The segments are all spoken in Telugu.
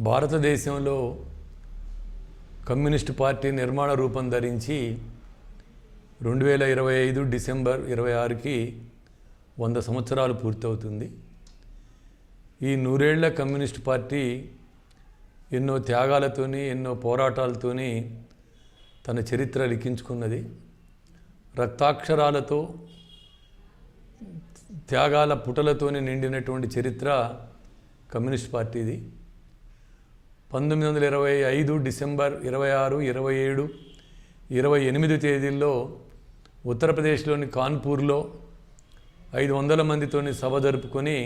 భారతదేశంలో కమ్యూనిస్ట్ పార్టీ నిర్మాణ రూపం ధరించి రెండు వేల ఇరవై ఐదు డిసెంబర్ ఇరవై ఆరుకి వంద సంవత్సరాలు పూర్తవుతుంది. ఈ నూరేళ్ళ కమ్యూనిస్ట్ పార్టీ ఎన్నో త్యాగాలతోని ఎన్నో పోరాటాలతోని తన చరిత్ర లిఖించుకున్నది. రక్తాక్షరాలతో త్యాగాల పుటలతోని నిండినటువంటి చరిత్ర కమ్యూనిస్ట్ పార్టీది. పంతొమ్మిది వందల ఇరవై ఐదు డిసెంబర్ ఇరవై ఆరు ఇరవై ఏడు ఇరవై ఎనిమిది తేదీల్లో ఉత్తరప్రదేశ్లోని కాన్పూర్లో ఐదు వందల మందితోని సభ జరుపుకొని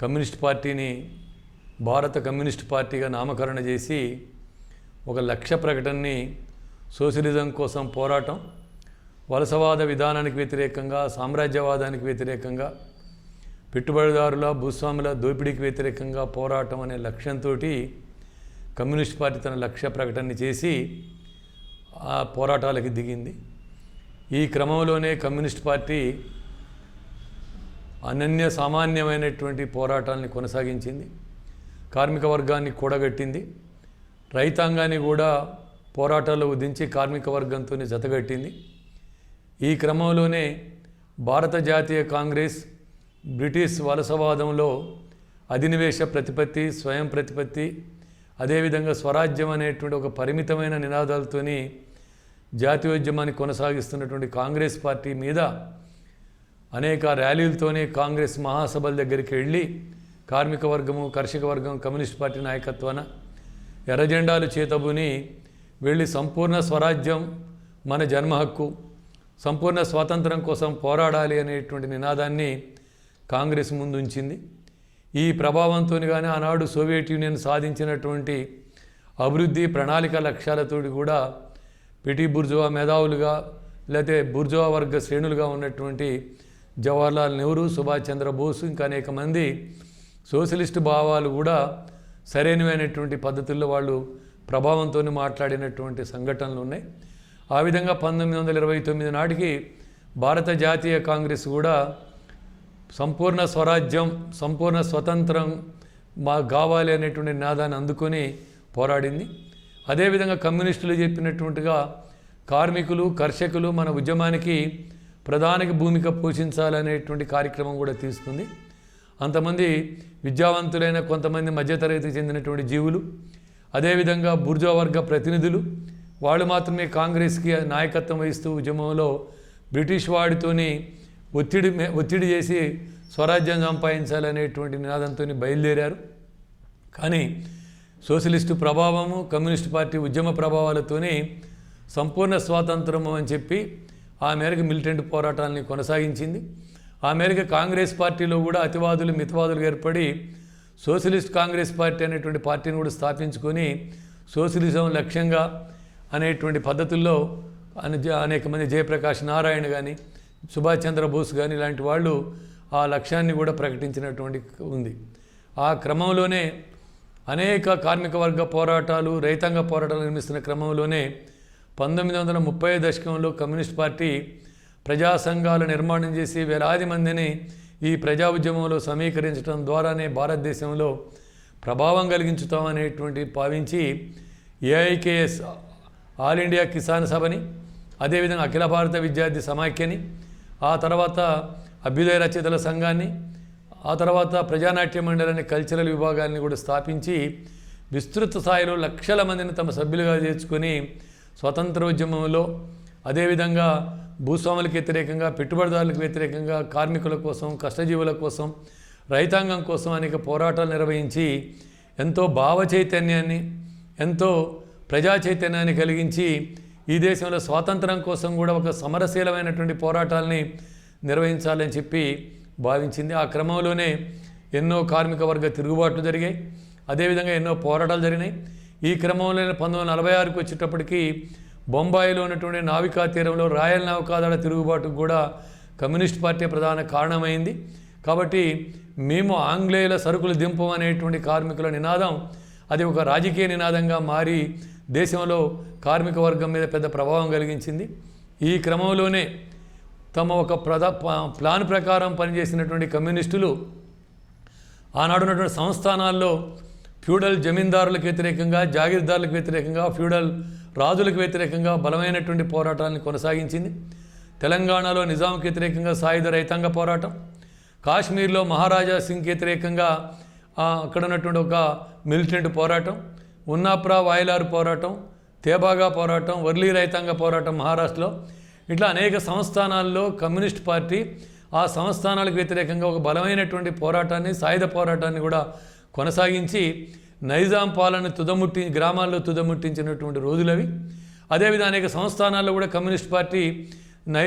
కమ్యూనిస్ట్ పార్టీని భారత కమ్యూనిస్ట్ పార్టీగా నామకరణ చేసి ఒక లక్ష్య ప్రకటనని సోషలిజం కోసం పోరాటం వలసవాద విధానానికి వ్యతిరేకంగా సామ్రాజ్యవాదానికి వ్యతిరేకంగా పెట్టుబడిదారుల భూస్వాముల దోపిడీకి వ్యతిరేకంగా పోరాటం అనే లక్ష్యంతో కమ్యూనిస్ట్ పార్టీ తన లక్ష్య ప్రకటన చేసి ఆ పోరాటాలకి దిగింది. ఈ క్రమంలోనే కమ్యూనిస్ట్ పార్టీ అనన్య సామాన్యమైనటువంటి పోరాటాలని కొనసాగించింది. కార్మిక వర్గాన్ని కూడగట్టింది. రైతాంగాన్ని కూడా పోరాటాల్లో ఉదించి కార్మిక వర్గంతోనే జతగట్టింది. ఈ క్రమంలోనే భారత జాతీయ కాంగ్రెస్ బ్రిటిష్ వలసవాదంలో అధినివేశ ప్రతిపత్తి స్వయం ప్రతిపత్తి అదేవిధంగా స్వరాజ్యం అనేటువంటి ఒక పరిమితమైన నినాదాలతోని జాతీయోద్యమాన్ని కొనసాగిస్తున్నటువంటి కాంగ్రెస్ పార్టీ మీద అనేక ర్యాలీలతోనే కాంగ్రెస్ మహాసభల దగ్గరికి వెళ్ళి కార్మిక వర్గము కర్షక వర్గం కమ్యూనిస్ట్ పార్టీ నాయకత్వాన ఎర్రజెండాలు చేతబుని వెళ్ళి సంపూర్ణ స్వరాజ్యం మన జన్మ హక్కు సంపూర్ణ స్వాతంత్రం కోసం పోరాడాలి అనేటువంటి నినాదాన్ని కాంగ్రెస్ ముందు ఉంచింది ఈ ప్రభావంతోనిగానే కానీ ఆనాడు సోవియట్ యూనియన్ సాధించినటువంటి అభివృద్ధి ప్రణాళిక లక్ష్యాలతోటి కూడా పిటి బుర్జువా మేధావులుగా లేకపోతే బుర్జువా వర్గ శ్రేణులుగా ఉన్నటువంటి జవహర్లాల్ నెహ్రూ సుభాష్ చంద్రబోస్ ఇంకా అనేక మంది సోషలిస్ట్ భావాలు కూడా సరైనమైనటువంటి పద్ధతుల్లో వాళ్ళు ప్రభావంతో మాట్లాడినటువంటి సంఘటనలు ఉన్నాయి. ఆ విధంగా పంతొమ్మిది వందల ఇరవై తొమ్మిది నాటికి భారత జాతీయ కాంగ్రెస్ కూడా సంపూర్ణ స్వరాజ్యం సంపూర్ణ స్వతంత్రం మా కావాలి అనేటువంటి నినాదాన్ని అందుకొని పోరాడింది. అదేవిధంగా కమ్యూనిస్టులు చెప్పినటువంటిగా కార్మికులు కర్షకులు మన ఉద్యమానికి ప్రధాన భూమిక పోషించాలనేటువంటి కార్యక్రమం కూడా తీసుకుంది. అంతమంది విద్యావంతులైన కొంతమంది మధ్యతరగతికి చెందినటువంటి జీవులు అదేవిధంగా బుర్జా వర్గ ప్రతినిధులు వాళ్ళు మాత్రమే కాంగ్రెస్కి నాయకత్వం వహిస్తూ ఉద్యమంలో బ్రిటిష్ వాడితోని ఒత్తిడి ఒత్తిడి చేసి స్వరాజ్యం సంపాదించాలనేటువంటి నినాదంతో బయలుదేరారు. కానీ సోషలిస్టు ప్రభావము కమ్యూనిస్ట్ పార్టీ ఉద్యమ ప్రభావాలతోనే సంపూర్ణ స్వాతంత్రము అని చెప్పి ఆ మేరకు మిలిటెంట్ పోరాటాలని కొనసాగించింది. ఆ మేరకు కాంగ్రెస్ పార్టీలో కూడా అతివాదులు మితవాదులు ఏర్పడి సోషలిస్ట్ కాంగ్రెస్ పార్టీ అనేటువంటి పార్టీని కూడా స్థాపించుకొని సోషలిజం లక్ష్యంగా అనేటువంటి పద్ధతుల్లో అనే అనేక మంది జయప్రకాష్ నారాయణ కానీ సుభాష్ చంద్రబోస్ కానీ ఇలాంటి వాళ్ళు ఆ లక్ష్యాన్ని కూడా ప్రకటించినటువంటి ఉంది. ఆ క్రమంలోనే అనేక కార్మిక వర్గ పోరాటాలు రైతాంగ పోరాటాలు నిర్మిస్తున్న క్రమంలోనే పంతొమ్మిది వందల ముప్పై దశకంలో కమ్యూనిస్ట్ పార్టీ ప్రజా సంఘాల నిర్మాణం చేసి వేలాది మందిని ఈ ప్రజా ఉద్యమంలో సమీకరించడం ద్వారానే భారతదేశంలో ప్రభావం కలిగించుతాం అనేటువంటి భావించి ఏఐకేఎస్ ఆల్ ఇండియా కిసాన్ సభని అదేవిధంగా అఖిల భారత విద్యార్థి సమాఖ్యని ఆ తర్వాత అభ్యుదయ రచయితల సంఘాన్ని ఆ తర్వాత ప్రజానాట్య మండలిని కల్చరల్ విభాగాన్ని కూడా స్థాపించి విస్తృత స్థాయిలో లక్షల మందిని తమ సభ్యులుగా చేర్చుకొని స్వతంత్ర ఉద్యమంలో అదేవిధంగా భూస్వాములకు వ్యతిరేకంగా పెట్టుబడిదారులకు వ్యతిరేకంగా కార్మికుల కోసం కష్టజీవుల కోసం రైతాంగం కోసం అనేక పోరాటాలు నిర్వహించి ఎంతో భావ చైతన్యాన్ని ఎంతో ప్రజా చైతన్యాన్ని కలిగించి ఈ దేశంలో స్వాతంత్రం కోసం కూడా ఒక సమరశీలమైనటువంటి పోరాటాలని నిర్వహించాలని చెప్పి భావించింది. ఆ క్రమంలోనే ఎన్నో కార్మిక వర్గ తిరుగుబాట్లు జరిగాయి. అదేవిధంగా ఎన్నో పోరాటాలు జరిగినాయి. ఈ క్రమంలోనే పంతొమ్మిది వందల నలభై ఆరుకు వచ్చేటప్పటికి బొంబాయిలో ఉన్నటువంటి నావికా తీరంలో రాయల్ నౌకాదళ తిరుగుబాటుకు కూడా కమ్యూనిస్ట్ పార్టీ ప్రధాన కారణమైంది. కాబట్టి మేము ఆంగ్లేయుల సరుకులు దింపం అనేటువంటి కార్మికుల నినాదం అది ఒక రాజకీయ నినాదంగా మారి దేశంలో కార్మిక వర్గం మీద పెద్ద ప్రభావం కలిగించింది. ఈ క్రమంలోనే తమ ఒక ప్రధా ప- ప్లాన్ ప్రకారం పనిచేసినటువంటి కమ్యూనిస్టులు ఆనాడు ఉన్నటువంటి సంస్థానాల్లో ఫ్యూడల్ జమీందారులకు వ్యతిరేకంగా జాగీర్దారులకు వ్యతిరేకంగా ఫ్యూడల్ రాజులకు వ్యతిరేకంగా బలమైనటువంటి పోరాటాన్ని కొనసాగించింది. తెలంగాణలో నిజాంకి వ్యతిరేకంగా సాయుధ రైతాంగ పోరాటం. కాశ్మీర్లో మహారాజా సింగ్కి వ్యతిరేకంగా అక్కడ ఉన్నటువంటి ఒక మిలిటెంట్ పోరాటం. ఉన్నాప్రా వాయిలారు పోరాటం తేబాగా పోరాటం వర్లీ రైతాంగ పోరాటం మహారాష్ట్రలో ఇట్లా అనేక సంస్థానాల్లో కమ్యూనిస్ట్ పార్టీ ఆ సంస్థానాలకు వ్యతిరేకంగా ఒక బలమైనటువంటి పోరాటాన్ని సాయుధ పోరాటాన్ని కూడా కొనసాగించి నైజాం పాలన తుదముట్టి గ్రామాల్లో తుదముట్టించినటువంటి రోజులవి. అదేవిధంగా అనేక సంస్థానాల్లో కూడా కమ్యూనిస్ట్ పార్టీ నై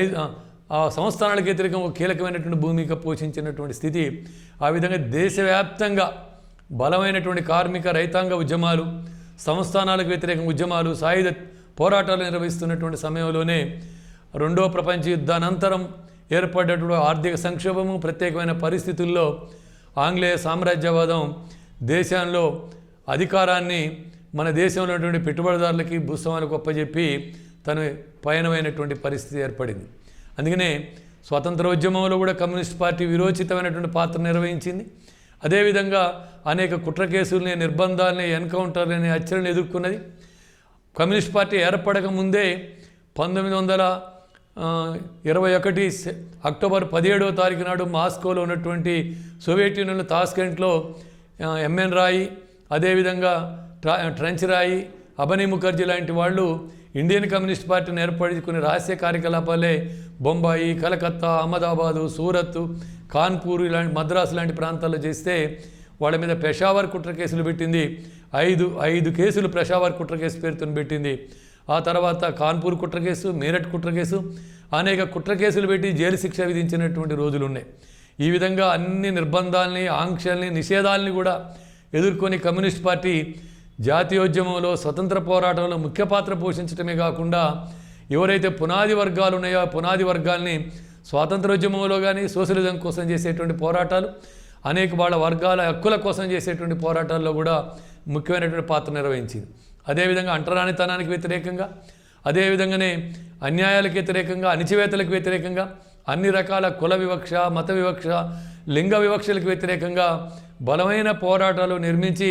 ఆ సంస్థానాలకు వ్యతిరేకంగా ఒక కీలకమైనటువంటి భూమిక పోషించినటువంటి స్థితి. ఆ విధంగా దేశవ్యాప్తంగా బలమైనటువంటి కార్మిక రైతాంగ ఉద్యమాలు సంస్థానాలకు వ్యతిరేక ఉద్యమాలు సాయుధ పోరాటాలు నిర్వహిస్తున్నటువంటి సమయంలోనే రెండో ప్రపంచ యుద్ధానంతరం ఏర్పడ్డటువంటి ఆర్థిక సంక్షోభము ప్రత్యేకమైన పరిస్థితుల్లో ఆంగ్లేయ సామ్రాజ్యవాదం దేశంలో అధికారాన్ని మన దేశంలో ఉన్నటువంటి పెట్టుబడిదారులకి భూస్వాములకు ఒప్పజెప్పి తన పయనమైనటువంటి పరిస్థితి ఏర్పడింది. అందుకనే స్వాతంత్రోద్యమంలో కూడా కమ్యూనిస్ట్ పార్టీ విరోచితమైనటువంటి పాత్ర నిర్వహించింది. అదేవిధంగా అనేక కుట్ర కేసుల్ని నిర్బంధాలని ఎన్కౌంటర్లని హత్యలను ఎదుర్కొన్నది. కమ్యూనిస్ట్ పార్టీ ఏర్పడక ముందే పంతొమ్మిది వందల ఇరవై ఒకటి అక్టోబర్ పదిహేడవ తారీఖు నాడు మాస్కోలో ఉన్నటువంటి సోవియట్ యూనియన్ తాస్కెంట్లో ఎంఎన్ రాయి అదేవిధంగా ట్రా ట్రంచ్ రాయి అబనీ ముఖర్జీ లాంటి వాళ్ళు ఇండియన్ కమ్యూనిస్ట్ పార్టీని ఏర్పడి కొన్ని రహస్య కార్యకలాపాలే బొంబాయి కలకత్తా అహ్మదాబాదు సూరత్ కాన్పూర్ ఇలాంటి మద్రాసు లాంటి ప్రాంతాల్లో చేస్తే వాళ్ళ మీద పెషావర్ కుట్ర కేసులు పెట్టింది. ఐదు ఐదు కేసులు పెషావర్ కుట్ర కేసు పేరుతో పెట్టింది. ఆ తర్వాత కాన్పూర్ కుట్ర కేసు మీరట్ కుట్ర కేసు అనేక కుట్ర కేసులు పెట్టి జైలు శిక్ష విధించినటువంటి రోజులు ఉన్నాయి ఈ విధంగా అన్ని నిర్బంధాలని ఆంక్షల్ని నిషేధాలని కూడా ఎదుర్కొని కమ్యూనిస్ట్ పార్టీ జాతీయోద్యమంలో స్వతంత్ర పోరాటంలో ముఖ్య పాత్ర పోషించడమే కాకుండా ఎవరైతే పునాది వర్గాలు ఉన్నాయో ఆ పునాది వర్గాల్ని స్వాతంత్రోద్యమంలో కానీ సోషలిజం కోసం చేసేటువంటి పోరాటాలు అనేక వాళ్ళ వర్గాల హక్కుల కోసం చేసేటువంటి పోరాటాల్లో కూడా ముఖ్యమైనటువంటి పాత్ర నిర్వహించింది. అదేవిధంగా అంటరానితనానికి వ్యతిరేకంగా అదేవిధంగానే అన్యాయాలకు వ్యతిరేకంగా అణిచివేతలకు వ్యతిరేకంగా అన్ని రకాల కుల వివక్ష మత వివక్ష లింగ వివక్షలకు వ్యతిరేకంగా బలమైన పోరాటాలు నిర్మించి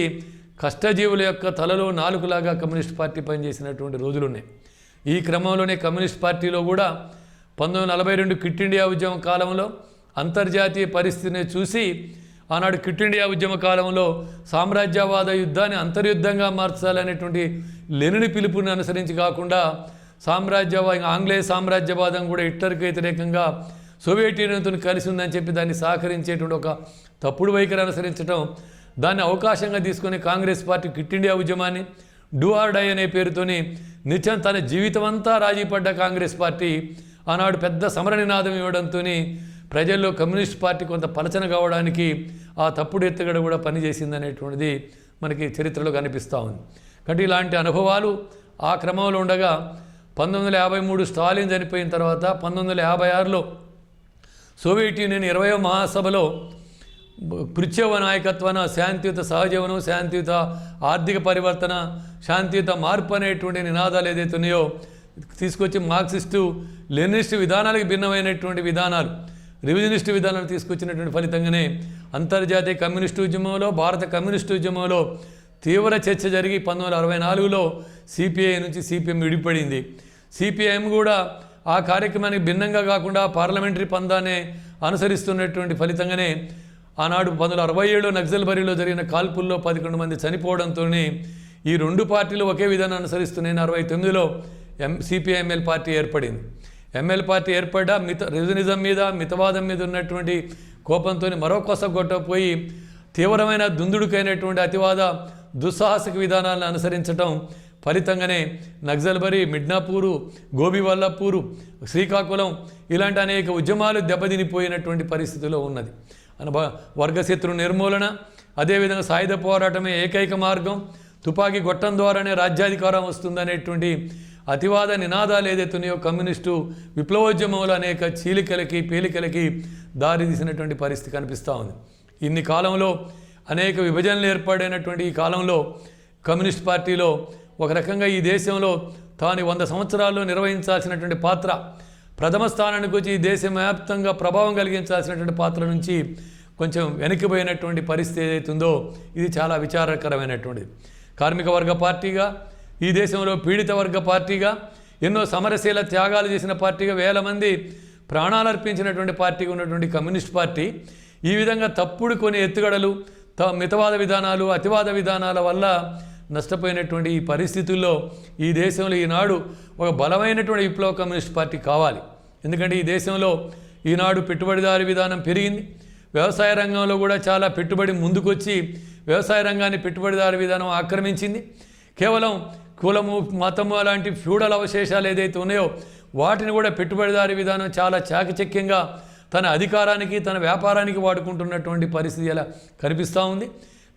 కష్టజీవుల యొక్క తలలో నాలుగులాగా కమ్యూనిస్ట్ పార్టీ పనిచేసినటువంటి రోజులు ఉన్నాయి ఈ క్రమంలోనే కమ్యూనిస్ట్ పార్టీలో కూడా పంతొమ్మిది నలభై రెండు కిట్ ఇండియా ఉద్యమ కాలంలో అంతర్జాతీయ పరిస్థితిని చూసి ఆనాడు క్విట్ ఇండియా ఉద్యమ కాలంలో సామ్రాజ్యవాద యుద్ధాన్ని అంతర్యుద్ధంగా మార్చాలనేటువంటి లెనిని పిలుపుని అనుసరించి కాకుండా సామ్రాజ్యవాద ఆంగ్లేయ సామ్రాజ్యవాదం కూడా హిట్లర్కి వ్యతిరేకంగా సోవియట్ యూనియన్తో కలిసి ఉందని చెప్పి దాన్ని సహకరించేటువంటి ఒక తప్పుడు వైఖరి అనుసరించడం దాన్ని అవకాశంగా తీసుకుని కాంగ్రెస్ పార్టీ కిట్ ఇండియా ఉద్యమాన్ని డూ ఆర్ డై అనే పేరుతోని నిత్యం తన జీవితం అంతా రాజీపడ్డ కాంగ్రెస్ పార్టీ ఆనాడు పెద్ద సమర నినాదం ఇవ్వడంతో ప్రజల్లో కమ్యూనిస్ట్ పార్టీ కొంత పలచన కావడానికి ఆ తప్పుడు ఎత్తుగడ కూడా పనిచేసిందనేటువంటిది మనకి చరిత్రలో కనిపిస్తూ ఉంది. కాబట్టి ఇలాంటి అనుభవాలు ఆ క్రమంలో ఉండగా పంతొమ్మిది వందల యాభై మూడు స్టాలిన్ చనిపోయిన తర్వాత పంతొమ్మిది వందల యాభై ఆరులో సోవియట్ యూనియన్ ఇరవయో మహాసభలో కృత్యవ నాయకత్వాన శాంతియుత సహజీవనం శాంతియుత ఆర్థిక పరివర్తన శాంతియుత మార్పు అనేటువంటి నినాదాలు ఏదైతే ఉన్నాయో తీసుకొచ్చి మార్క్సిస్టు లెనిస్ట్ విధానాలకు భిన్నమైనటువంటి విధానాలు రివిజనిస్టు విధానాలు తీసుకొచ్చినటువంటి ఫలితంగానే అంతర్జాతీయ కమ్యూనిస్టు ఉద్యమంలో భారత కమ్యూనిస్టు ఉద్యమంలో తీవ్ర చర్చ జరిగి పంతొమ్మిది వందల అరవై నాలుగులో సిపిఐ నుంచి సిపిఎం విడిపడింది. సిపిఐఎం కూడా ఆ కార్యక్రమానికి భిన్నంగా కాకుండా పార్లమెంటరీ పందాన్ని అనుసరిస్తున్నటువంటి ఫలితంగానే ఆనాడు పంతొమ్మిది వందల అరవై ఏడు నక్సల్ బరిలో జరిగిన కాల్పుల్లో పదకొండు మంది చనిపోవడంతో ఈ రెండు పార్టీలు ఒకే విధానం అనుసరిస్తున్నాయని అరవై తొమ్మిదిలో ఎం సిపిఐఎంఎల్ పార్టీ ఏర్పడింది. ఎంఎల్ పార్టీ ఏర్పడ్డ మిత రివిజనిజం మీద మితవాదం మీద ఉన్నటువంటి కోపంతో మరో కొసగొట్టపోయి తీవ్రమైన దుందుడుకైనటువంటి అతివాద దుస్సాహసిక విధానాలను అనుసరించటం ఫలితంగానే నక్సల్బరి మిడ్నాపూరు గోబివల్లపూరు శ్రీకాకుళం ఇలాంటి అనేక ఉద్యమాలు దెబ్బతినిపోయినటువంటి పరిస్థితిలో ఉన్నది. అనబ వర్గశత్రు నిర్మూలన అదేవిధంగా సాయుధ పోరాటమే ఏకైక మార్గం. తుపాకీ గొట్టం ద్వారానే రాజ్యాధికారం వస్తుందనేటువంటి అతివాద నినాదాలు ఏదైతే ఉన్నాయో కమ్యూనిస్టు విప్లవోద్యమంలో అనేక చీలికలకి పేలికలకి దారితీసినటువంటి పరిస్థితి కనిపిస్తూ ఉంది. ఇన్ని కాలంలో అనేక విభజనలు ఏర్పడినటువంటి ఈ కాలంలో కమ్యూనిస్ట్ పార్టీలో ఒక రకంగా ఈ దేశంలో తాను వంద సంవత్సరాల్లో నిర్వహించాల్సినటువంటి పాత్ర ప్రథమ స్థానానికి వచ్చి ఈ దేశవ్యాప్తంగా ప్రభావం కలిగించాల్సినటువంటి పాత్ర నుంచి కొంచెం వెనక్కిపోయినటువంటి పరిస్థితి ఏదైతుందో ఇది చాలా విచారకరమైనటువంటిది కార్మిక వర్గ పార్టీగా ఈ దేశంలో పీడిత వర్గ పార్టీగా ఎన్నో సమరశీల త్యాగాలు చేసిన పార్టీగా వేల మంది ప్రాణాలు అర్పించినటువంటి పార్టీగా ఉన్నటువంటి కమ్యూనిస్ట్ పార్టీ ఈ విధంగా తప్పుడు కొన్ని ఎత్తుగడలు త మితవాద విధానాలు అతివాద విధానాల వల్ల నష్టపోయినటువంటి ఈ పరిస్థితుల్లో ఈ దేశంలో ఈనాడు ఒక బలమైనటువంటి విప్లవ కమ్యూనిస్ట్ పార్టీ కావాలి. ఎందుకంటే ఈ దేశంలో ఈనాడు పెట్టుబడిదారు విధానం పెరిగింది. వ్యవసాయ రంగంలో కూడా చాలా పెట్టుబడి ముందుకొచ్చి వ్యవసాయ రంగాన్ని పెట్టుబడిదారి విధానం ఆక్రమించింది. కేవలం కులము మతము అలాంటి ఫ్యూడల్ అవశేషాలు ఏదైతే ఉన్నాయో వాటిని కూడా పెట్టుబడిదారి విధానం చాలా చాకచక్యంగా తన అధికారానికి తన వ్యాపారానికి వాడుకుంటున్నటువంటి పరిస్థితి ఎలా కనిపిస్తూ ఉంది.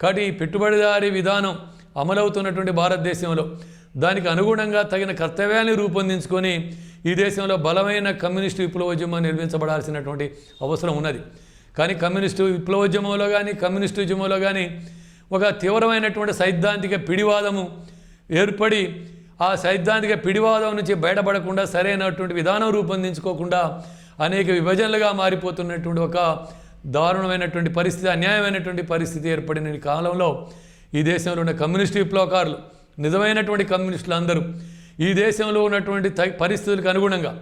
కాబట్టి ఈ పెట్టుబడిదారి విధానం అమలవుతున్నటువంటి భారతదేశంలో. దానికి అనుగుణంగా తగిన కర్తవ్యాన్ని రూపొందించుకొని ఈ దేశంలో బలమైన కమ్యూనిస్టు విప్లవోద్యమం నిర్మించబడాల్సినటువంటి అవసరం ఉన్నది. కానీ కమ్యూనిస్టు విప్లవోద్యమంలో కానీ కమ్యూనిస్టు ఉద్యమంలో కానీ ఒక తీవ్రమైనటువంటి సైద్ధాంతిక పిడివాదము ఏర్పడి ఆ సైద్ధాంతిక పిడివాదం నుంచి బయటపడకుండా సరైనటువంటి విధానం రూపొందించుకోకుండా అనేక విభజనలుగా మారిపోతున్నటువంటి ఒక దారుణమైనటువంటి పరిస్థితి అన్యాయమైనటువంటి పరిస్థితి ఏర్పడిన కాలంలో ఈ దేశంలో ఉన్న కమ్యూనిస్టు విప్లవకారులు నిజమైనటువంటి కమ్యూనిస్టులు అందరూ ఈ దేశంలో ఉన్నటువంటి పరిస్థితులకు అనుగుణంగా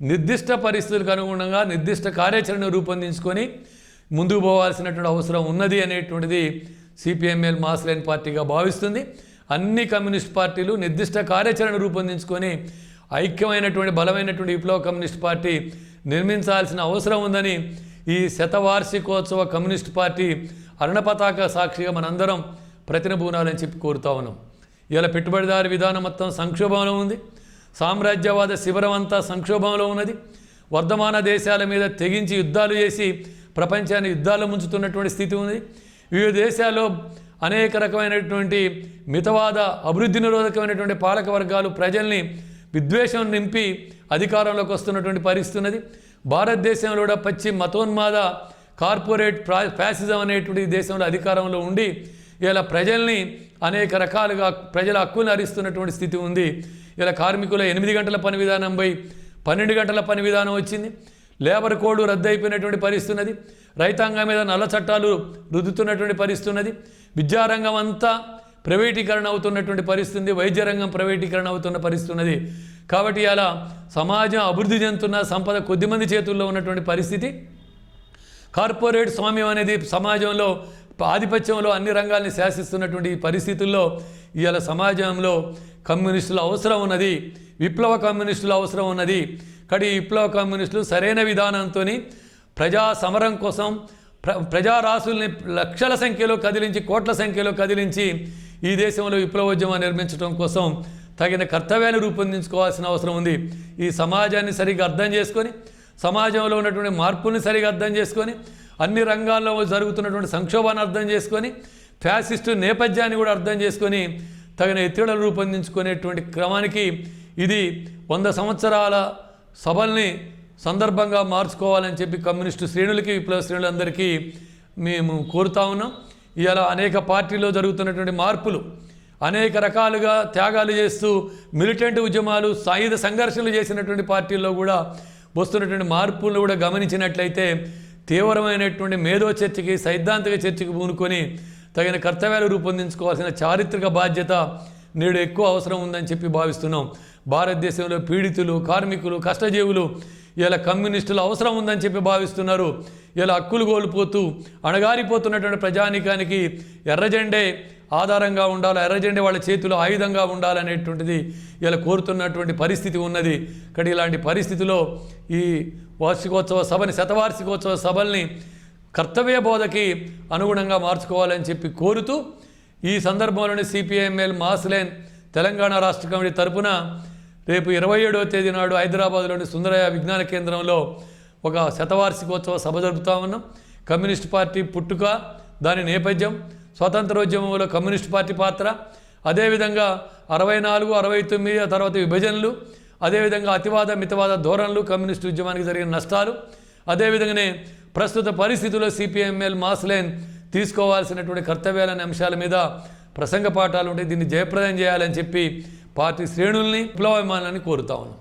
నిర్దిష్ట పరిస్థితులకు అనుగుణంగా నిర్దిష్ట కార్యాచరణ రూపొందించుకొని ముందుకు పోవాల్సినటువంటి అవసరం ఉన్నది అనేటువంటిది సిపిఎంఎల్ మాస్ లైన్ పార్టీగా భావిస్తుంది. అన్ని కమ్యూనిస్ట్ పార్టీలు నిర్దిష్ట కార్యాచరణ రూపొందించుకొని ఐక్యమైనటువంటి బలమైనటువంటి విప్లవ కమ్యూనిస్ట్ పార్టీ నిర్మించాల్సిన అవసరం ఉందని ఈ శతవార్షికోత్సవ కమ్యూనిస్ట్ పార్టీ అరుణపతాక సాక్షిగా మనందరం ప్రతినబూనాలని చెప్పి కోరుతా ఉన్నాం. ఇలా పెట్టుబడిదారు విధానం మొత్తం సంక్షోభంలో ఉంది. సామ్రాజ్యవాద శిబిరం అంతా సంక్షోభంలో ఉన్నది. వర్ధమాన దేశాల మీద తెగించి యుద్ధాలు చేసి ప్రపంచాన్ని యుద్ధాలు ముంచుతున్నటువంటి స్థితి ఉంది. వివిధ దేశాల్లో అనేక రకమైనటువంటి మితవాద అభివృద్ధి నిరోధకమైనటువంటి పాలక వర్గాలు ప్రజల్ని విద్వేషం నింపి అధికారంలోకి వస్తున్నటువంటి పరిస్థితి ఉన్నది. భారతదేశంలో కూడా పచ్చి మతోన్మాద కార్పొరేట్ ప్రా ఫ్యాసిజం అనేటువంటి దేశంలో అధికారంలో ఉండి ఇలా ప్రజల్ని అనేక రకాలుగా ప్రజల హక్కులను అరిస్తున్నటువంటి స్థితి ఉంది. ఇలా కార్మికుల ఎనిమిది గంటల పని విధానం పోయి పన్నెండు గంటల పని విధానం వచ్చింది. లేబర్ కోడ్ రద్దు అయిపోయినటువంటి రైతాంగం మీద నల్ల చట్టాలు రుద్దుతున్నటువంటి పరిస్తున్నది విద్యారంగం అంతా ప్రైవేటీకరణ అవుతున్నటువంటి పరిస్థితి వైద్య రంగం ప్రైవేటీకరణ అవుతున్న పరిస్థితున్నది. కాబట్టి అలా సమాజం అభివృద్ధి చెందుతున్న సంపద కొద్దిమంది చేతుల్లో ఉన్నటువంటి పరిస్థితి. కార్పొరేట్ స్వామ్యం అనేది సమాజంలో ఆధిపత్యంలో అన్ని రంగాల్ని శాసిస్తున్నటువంటి ఈ పరిస్థితుల్లో ఇవాళ సమాజంలో కమ్యూనిస్టుల అవసరం ఉన్నది విప్లవ కమ్యూనిస్టుల అవసరం ఉన్నది. కడి విప్లవ కమ్యూనిస్టులు సరైన విధానంతో ప్రజా సమరం కోసం ప్ర ప్రజారాశుల్ని లక్షల సంఖ్యలో కదిలించి కోట్ల సంఖ్యలో కదిలించి ఈ దేశంలో విప్లవోద్యమం నిర్మించడం కోసం తగిన కర్తవ్యాన్ని రూపొందించుకోవాల్సిన అవసరం ఉంది. ఈ సమాజాన్ని సరిగ్గా అర్థం చేసుకొని సమాజంలో ఉన్నటువంటి మార్పుల్ని సరిగా అర్థం చేసుకొని అన్ని రంగాల్లో జరుగుతున్నటువంటి సంక్షోభాన్ని అర్థం చేసుకొని ఫ్యాసిస్టు నేపథ్యాన్ని కూడా అర్థం చేసుకొని తగిన ఎత్తిడలు రూపొందించుకునేటువంటి క్రమానికి ఇది వంద సంవత్సరాల సభల్ని సందర్భంగా మార్చుకోవాలని చెప్పి కమ్యూనిస్టు శ్రేణులకి విప్లవ శ్రేణులందరికీ మేము కోరుతా ఉన్నాం. ఇలా అనేక పార్టీల్లో జరుగుతున్నటువంటి మార్పులు అనేక రకాలుగా త్యాగాలు చేస్తూ మిలిటెంట్ ఉద్యమాలు సాయుధ సంఘర్షణలు చేసినటువంటి పార్టీల్లో కూడా వస్తున్నటువంటి మార్పులను కూడా గమనించినట్లయితే తీవ్రమైనటువంటి మేధో చర్చకి సైద్ధాంతిక చర్చకి పూనుకొని తగిన కర్తవ్యాలు రూపొందించుకోవాల్సిన చారిత్రక బాధ్యత నేడు ఎక్కువ అవసరం ఉందని చెప్పి భావిస్తున్నాం. భారతదేశంలో పీడితులు కార్మికులు కష్టజీవులు ఇలా కమ్యూనిస్టులు అవసరం ఉందని చెప్పి భావిస్తున్నారు. ఇలా హక్కులు కోల్పోతూ అణగారిపోతున్నటువంటి ప్రజానీకానికి ఎర్రజెండే ఆధారంగా ఉండాలి ఎర్రజెండే వాళ్ళ చేతిలో ఆయుధంగా ఉండాలనేటువంటిది ఇలా కోరుతున్నటువంటి పరిస్థితి ఉన్నది. కానీ ఇలాంటి పరిస్థితిలో ఈ వార్షికోత్సవ సభని శతవార్షికోత్సవ సభల్ని కర్తవ్య బోధకి అనుగుణంగా మార్చుకోవాలని చెప్పి కోరుతూ ఈ సందర్భంలోని సిపిఐఎంఎల్ మాస్లేన్ తెలంగాణ రాష్ట్ర కమిటీ తరపున రేపు ఇరవై ఏడవ తేదీ నాడు హైదరాబాద్లోని సుందరయ్య విజ్ఞాన కేంద్రంలో ఒక శతవార్షికోత్సవ సభ జరుపుతా ఉన్నాం. కమ్యూనిస్ట్ పార్టీ పుట్టుక దాని నేపథ్యం స్వాతంత్రోద్యమంలో కమ్యూనిస్ట్ పార్టీ పాత్ర అదేవిధంగా అరవై నాలుగు అరవై తొమ్మిది ఆ తర్వాత విభజనలు అదేవిధంగా అతివాద మితవాద ధోరణులు కమ్యూనిస్ట్ ఉద్యమానికి జరిగిన నష్టాలు. అదేవిధంగానే ప్రస్తుత పరిస్థితుల్లో సిపిఎంఎల్ మాస్లైన్ తీసుకోవాల్సినటువంటి కర్తవ్యాలనే అంశాల మీద ప్రసంగ పాఠాలు ఉంటే దీన్ని జయప్రదం చేయాలని చెప్పి పార్టీ శ్రేణుల్ని విప్లవాభిమానులని కోరుతా ఉన్నాం.